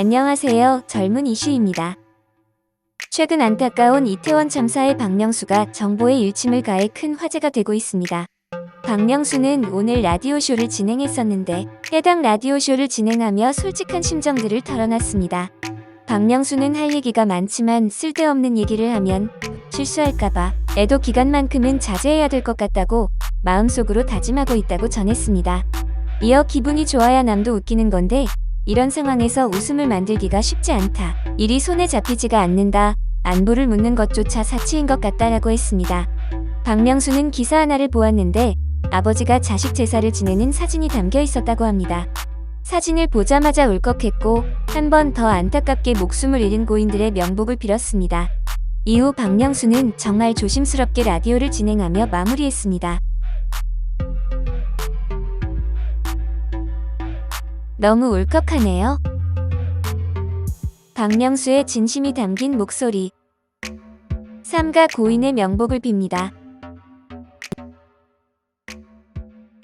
안녕하세요. 젊은 이슈입니다. 최근 안타까운 이태원 참사의 박명수가 정보의 일침을 가해 큰 화제가 되고 있습니다. 박명수는 오늘 라디오쇼를 진행했었는데 해당 라디오쇼를 진행하며 솔직한 심정들을 털어놨습니다. 박명수는 할 얘기가 많지만 쓸데없는 얘기를 하면 실수할까봐 애도 기간만큼은 자제해야 될 것 같다고 마음속으로 다짐하고 있다고 전했습니다. 이어 기분이 좋아야 남도 웃기는 건데 이런 상황에서 웃음을 만들기가 쉽지 않다. 일이 손에 잡히지가 않는다. 안부를 묻는 것조차 사치인 것 같다라고 했습니다. 박명수는 기사 하나를 보았는데 아버지가 자식 제사를 지내는 사진이 담겨 있었다고 합니다. 사진을 보자마자 울컥했고 한 번 더 안타깝게 목숨을 잃은 고인들의 명복을 빌었습니다. 이후 박명수는 정말 조심스럽게 라디오를 진행하며 마무리했습니다. 너무 울컥하네요. 박명수의 진심이 담긴 목소리. 삼가 고인의 명복을 빕니다.